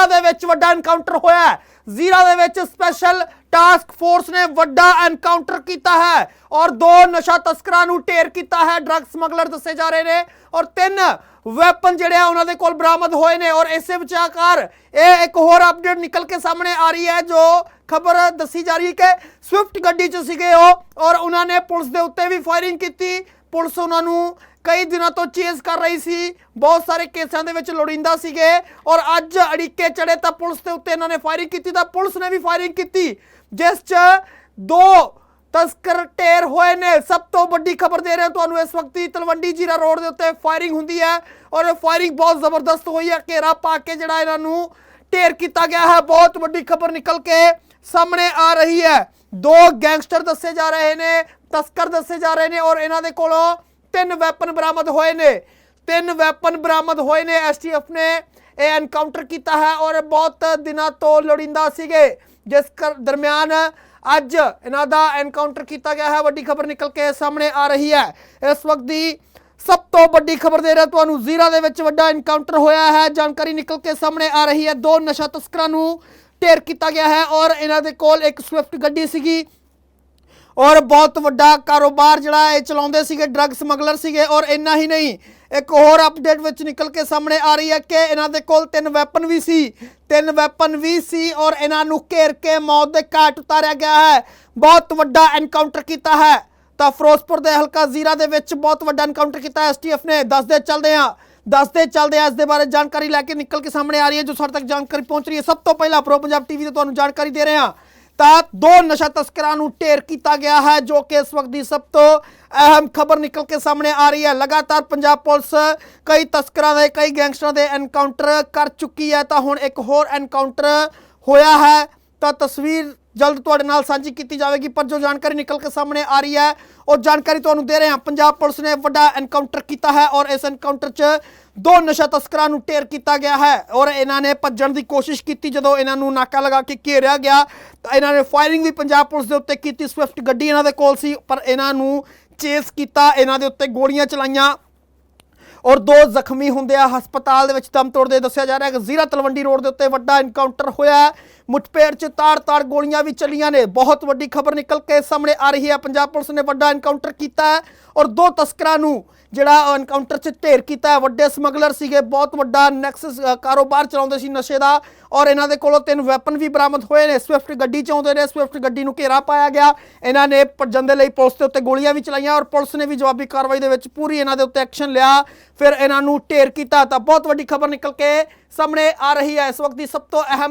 ਜ਼ੀਰਾ ਦੇ ਵਿੱਚ ਵੱਡਾ ਐਨਕਾਊਂਟਰ ਹੋਇਆ ਜ਼ੀਰਾ ਦੇ ਵਿੱਚ ਸਪੈਸ਼ਲ ਟਾਸਕ ਫੋਰਸ ਨੇ ਵੱਡਾ ਐਨਕਾਊਂਟਰ ਕੀਤਾ ਹੈ ਔਰ ਦੋ ਨਸ਼ਾ ਤਸਕਰਾਂ ਨੂੰ ਢੇਰ ਕੀਤਾ ਹੈ। ਡਰੱਗ ਸਮਗਲਰ ਦੱਸੇ ਜਾ ਰਹੇ ਨੇ ਔਰ ਤਿੰਨ ਵੈਪਨ ਜਿਹੜੇ ਆ ਉਹਨਾਂ ਦੇ ਕੋਲ ਬਰਾਮਦ ਹੋਏ ਨੇ ਔਰ ਇਸੇ ਵਿਚਾਕਾਰ ਇਹ ਇੱਕ ਹੋਰ ਅਪਡੇਟ ਨਿਕਲ ਕੇ ਸਾਹਮਣੇ ਆ ਰਹੀ ਹੈ, ਜੋ ਖਬਰ ਦੱਸੀ ਜਾ ਰਹੀ ਹੈ ਕਿ ਸਵਿਫਟ ਗੱਡੀ 'ਚ ਸੀਗੇ ਉਹ ਔਰ ਉਹਨਾਂ ਨੇ ਪੁਲਿਸ ਦੇ ਉੱਤੇ ਵੀ ਫਾਇਰਿੰਗ ਕੀਤੀ। ਪੁਲਿਸ ਉਹਨਾਂ ਨੂੰ ਕਈ ਦਿਨਾਂ ਤੋਂ ਚੇਸ ਕਰ ਰਹੀ ਸੀ। ਬਹੁਤ ਸਾਰੇ ਕੇਸਾਂ ਦੇ ਵਿੱਚ ਲੋੜਿੰਦਾ ਸੀਗੇ ਔਰ ਅੱਜ ਅੜਿੱਕੇ ਚੜੇ ਤਾਂ ਪੁਲਿਸ ਦੇ ਉੱਤੇ ਇਹਨਾਂ ਨੇ ਫਾਇਰਿੰਗ ਕੀਤੀ, ਤਾਂ ਪੁਲਿਸ ਨੇ ਵੀ ਫਾਇਰਿੰਗ ਕੀਤੀ, ਜਿਸ 'ਚ ਦੋ ਤਸਕਰ ਢੇਰ ਹੋਏ ਨੇ। ਸਭ ਤੋਂ ਵੱਡੀ ਖਬਰ ਦੇ ਰਹੇ ਤੁਹਾਨੂੰ ਇਸ ਵਕਤ ਹੀ, ਤਲਵੰਡੀ ਜੀਰਾ ਰੋਡ ਦੇ ਉੱਤੇ ਫਾਇਰਿੰਗ ਹੁੰਦੀ ਹੈ ਔਰ ਇਹ ਫਾਇਰਿੰਗ ਬਹੁਤ ਜ਼ਬਰਦਸਤ ਹੋਈ ਹੈ। ਘੇਰਾ ਪਾ ਕੇ ਜਿਹੜਾ ਇਹਨਾਂ ਨੂੰ ਢੇਰ ਕੀਤਾ ਗਿਆ ਹੈ। ਬਹੁਤ ਵੱਡੀ ਖਬਰ ਨਿਕਲ ਕੇ ਸਾਹਮਣੇ ਆ ਰਹੀ ਹੈ। ਦੋ ਗੈਂਗਸਟਰ ਦੱਸੇ ਜਾ ਰਹੇ ਨੇ, ਤਸਕਰ ਦੱਸੇ ਜਾ ਰਹੇ ਨੇ ਔਰ ਇਹਨਾਂ ਦੇ ਕੋਲੋਂ ਤਿੰਨ ਵੈਪਨ ਬਰਾਮਦ ਹੋਏ ਨੇ। ਤਿੰਨ ਵੈਪਨ ਬਰਾਮਦ ਹੋਏ ਨੇ। ਐਸਟੀਐਫ ਨੇ ਇਹ ਐਨਕਾਊਂਟਰ ਕੀਤਾ ਹੈ ਔਰ ਬਹੁਤ ਦਿਨਾਂ ਤੋਂ ਲੋੜਿੰਦਾ ਸੀਗੇ। ਜਿਸ ਕਰ- ਦਰਮਿਆਨ ਅੱਜ ਇਹਨਾਂ ਦਾ ਐਨਕਾਊਂਟਰ ਕੀਤਾ ਗਿਆ ਹੈ। ਵੱਡੀ ਖਬਰ ਨਿਕਲ ਕੇ ਸਾਹਮਣੇ ਆ ਰਹੀ ਹੈ। ਇਸ ਵਕਤ ਦੀ ਸਭ ਤੋਂ ਵੱਡੀ ਖਬਰ ਦੇ ਰਿਹਾ ਤੁਹਾਨੂੰ ਜ਼ੀਰਾ ਦੇ ਵਿੱਚ ਵੱਡਾ ਐਨਕਾਊਂਟਰ ਹੋਇਆ ਹੈ। ਜਾਣਕਾਰੀ ਨਿਕਲ ਕੇ ਸਾਹਮਣੇ ਆ ਰਹੀ ਹੈ। ਦੋ ਨਸ਼ਾ ਤਸਕਰਾਂ ਨੂੰ ਢੇਰ ਕੀਤਾ ਗਿਆ ਹੈ ਔਰ ਇਹਨਾਂ ਦੇ ਕੋਲ ਇੱਕ ਸਵਿਫਟ ਗੱਡੀ ਸੀਗੀ। ਔਰ ਬਹੁਤ ਵੱਡਾ ਕਾਰੋਬਾਰ ਜਿਹੜਾ ਇਹ ਚਲਾਉਂਦੇ ਸੀਗੇ ਡਰੱਗ ਸਮਗਲਰ ਸੀਗੇ ਔਰ ਇੰਨਾ ਹੀ ਨਹੀਂ, ਇੱਕ ਹੋਰ ਅਪਡੇਟ ਵਿੱਚ ਨਿਕਲ ਕੇ ਸਾਹਮਣੇ ਆ ਰਹੀ ਹੈ ਕਿ ਇਹਨਾਂ ਦੇ ਕੋਲ ਤਿੰਨ ਵੈਪਨ ਵੀ ਸੀ, ਤਿੰਨ ਵੈਪਨ ਵੀ ਸੀ ਔਰ ਇਹਨਾਂ ਨੂੰ ਘੇਰ ਕੇ ਮੌਤ ਦੇ ਘਾਟ ਉਤਾਰਿਆ ਗਿਆ ਹੈ। ਬਹੁਤ ਵੱਡਾ ਐਨਕਾਊਂਟਰ ਕੀਤਾ ਹੈ। ਤਾਂ ਫਿਰੋਜ਼ਪੁਰ ਦੇ ਹਲਕਾ ਜ਼ੀਰਾ ਦੇ ਵਿੱਚ ਬਹੁਤ ਵੱਡਾ ਐਨਕਾਊਂਟਰ ਕੀਤਾ ਐਸਟੀਐਫ ਨੇ। ਦੱਸਦੇ ਚੱਲਦੇ ਆ ਦੱਸਦੇ ਚੱਲਦੇ ਆ ਇਸ ਦੇ ਬਾਰੇ ਜਾਣਕਾਰੀ ਲੈ ਕੇ ਨਿਕਲ ਕੇ ਸਾਹਮਣੇ ਆ ਰਹੀ ਹੈ, ਜੋ ਸਾਡੇ ਤੱਕ ਜਾਣਕਾਰੀ ਪਹੁੰਚ ਰਹੀ ਹੈ। ਸਭ ਤੋਂ ਪਹਿਲਾਂ ਪ੍ਰੋ ਪੰਜਾਬ ਟੀਵੀ ਤੇ ਤੁਹਾਨੂੰ ਜਾਣਕਾਰੀ ਦੇ ਰਹੇ ਹਾਂ ਤਾਂ ਦੋ ਨਸ਼ਾ ਤਸਕਰਾਂ ਨੂੰ ਢੇਰ ਕੀਤਾ ਗਿਆ ਹੈ, ਜੋ ਕਿ ਇਸ ਵਕਤ ਦੀ ਸਭ ਤੋਂ ਅਹਿਮ ਖਬਰ ਨਿਕਲ ਕੇ ਸਾਹਮਣੇ ਆ ਰਹੀ ਹੈ। ਲਗਾਤਾਰ ਪੰਜਾਬ ਪੁਲਿਸ ਕਈ ਤਸਕਰਾਂ ਦੇ, ਕਈ ਗੈਂਗਸਟਰਾਂ ਦੇ ਐਨਕਾਊਂਟਰ ਕਰ ਚੁੱਕੀ ਹੈ। ਤਾਂ ਹੁਣ ਇੱਕ ਹੋਰ ਐਨਕਾਊਂਟਰ ਹੋਇਆ ਹੈ। ਤਾਂ ਤਸਵੀਰ ਜਲਦ ਤੁਹਾਡੇ ਨਾਲ ਸਾਂਝੀ ਕੀਤੀ ਜਾਵੇਗੀ, ਪਰ ਜੋ ਜਾਣਕਾਰੀ ਨਿਕਲ ਕੇ ਸਾਹਮਣੇ ਆ ਰਹੀ ਹੈ, ਉਹ ਜਾਣਕਾਰੀ ਤੁਹਾਨੂੰ ਦੇ ਰਹੇ ਹਾਂ। ਪੰਜਾਬ ਪੁਲਿਸ ਨੇ ਵੱਡਾ ਐਨਕਾਊਂਟਰ ਕੀਤਾ ਹੈ ਔਰ ਇਸ ਐਨਕਾਊਂਟਰ 'ਚ ਦੋ ਨਸ਼ਾ ਤਸਕਰਾਂ ਨੂੰ ਢੇਰ ਕੀਤਾ ਗਿਆ ਹੈ ਔਰ ਇਹਨਾਂ ਨੇ ਭੱਜਣ ਦੀ ਕੋਸ਼ਿਸ਼ ਕੀਤੀ। ਜਦੋਂ ਇਹਨਾਂ ਨੂੰ ਨਾਕਾ ਲਗਾ ਕੇ ਘੇਰਿਆ ਗਿਆ, ਤਾਂ ਇਹਨਾਂ ਨੇ ਫਾਇਰਿੰਗ ਵੀ ਪੰਜਾਬ ਪੁਲਿਸ ਦੇ ਉੱਤੇ ਕੀਤੀ। ਸਵਿਫਟ ਗੱਡੀ ਇਹਨਾਂ ਦੇ ਕੋਲ ਸੀ, ਪਰ ਇਹਨਾਂ ਨੂੰ ਚੇਸ ਕੀਤਾ, ਇਹਨਾਂ ਦੇ ਉੱਤੇ ਗੋਲੀਆਂ ਚਲਾਈਆਂ ਔਰ ਦੋ ਜ਼ਖਮੀ ਹੁੰਦੇ ਆ। ਹਸਪਤਾਲ ਦੇ ਵਿੱਚ ਦਮ ਤੋੜਦੇ ਦੱਸਿਆ ਜਾ ਰਿਹਾ ਹੈ ਕਿ ਜ਼ੀਰਾ ਤਲਵੰਡੀ ਰੋਡ ਦੇ ਉੱਤੇ ਵੱਡਾ ਐਨਕਾਊਂਟਰ ਹੋਇਆ ਮੁੱਠਭੇੜ 'ਚ ਤਾੜ ਤਾੜ ਗੋਲੀਆਂ ਵੀ ਚੱਲੀਆਂ ਨੇ। ਬਹੁਤ ਵੱਡੀ ਖਬਰ ਨਿਕਲ ਕੇ ਸਾਹਮਣੇ ਆ ਰਹੀ ਹੈ। ਪੰਜਾਬ ਪੁਲਿਸ ਨੇ ਵੱਡਾ ਐਨਕਾਊਂਟਰ ਕੀਤਾ ਹੈ ਔਰ ਦੋ ਤਸਕਰਾਂ ਨੂੰ ਜਿਹੜਾ ਐਨਕਾਊਂਟਰ 'ਚ ਢੇਰ ਕੀਤਾ ਹੈ। ਵੱਡੇ ਸਮਗਲਰ ਸੀਗੇ, ਬਹੁਤ ਵੱਡਾ ਨੈਕਸਸ ਕਾਰੋਬਾਰ ਚਲਾਉਂਦੇ ਸੀ ਨਸ਼ੇ ਦਾ ਔਰ ਇਹਨਾਂ ਦੇ ਕੋਲੋਂ ਤਿੰਨ ਵੈਪਨ ਵੀ ਬਰਾਮਦ ਹੋਏ ਨੇ। ਸਵਿਫਟ ਗੱਡੀ 'ਚ ਆਉਂਦੇ ਨੇ ਸਵਿਫਟ ਗੱਡੀ ਨੂੰ ਘੇਰਾ ਪਾਇਆ ਗਿਆ। ਇਹਨਾਂ ਨੇ ਭੱਜਣ ਦੇ ਲਈ ਪੁਲਿਸ ਦੇ ਉੱਤੇ ਗੋਲੀਆਂ ਵੀ ਚਲਾਈਆਂ ਔਰ ਪੁਲਿਸ ਨੇ ਵੀ ਜਵਾਬੀ ਕਾਰਵਾਈ ਦੇ ਵਿੱਚ ਪੂਰੀ ਇਹਨਾਂ ਦੇ ਉੱਤੇ ਐਕਸ਼ਨ ਲਿਆ। ਫਿਰ ਇਹਨਾਂ ਨੂੰ ਢੇਰ ਕੀਤਾ ਤਾਂ ਬਹੁਤ ਵੱਡੀ ਖਬਰ ਨਿਕਲ ਕੇ ਸਾਹਮਣੇ ਆ ਰਹੀ ਹੈ। ਇਸ ਵਕਤ ਦੀ ਸਭ ਤੋਂ ਅਹਿਮ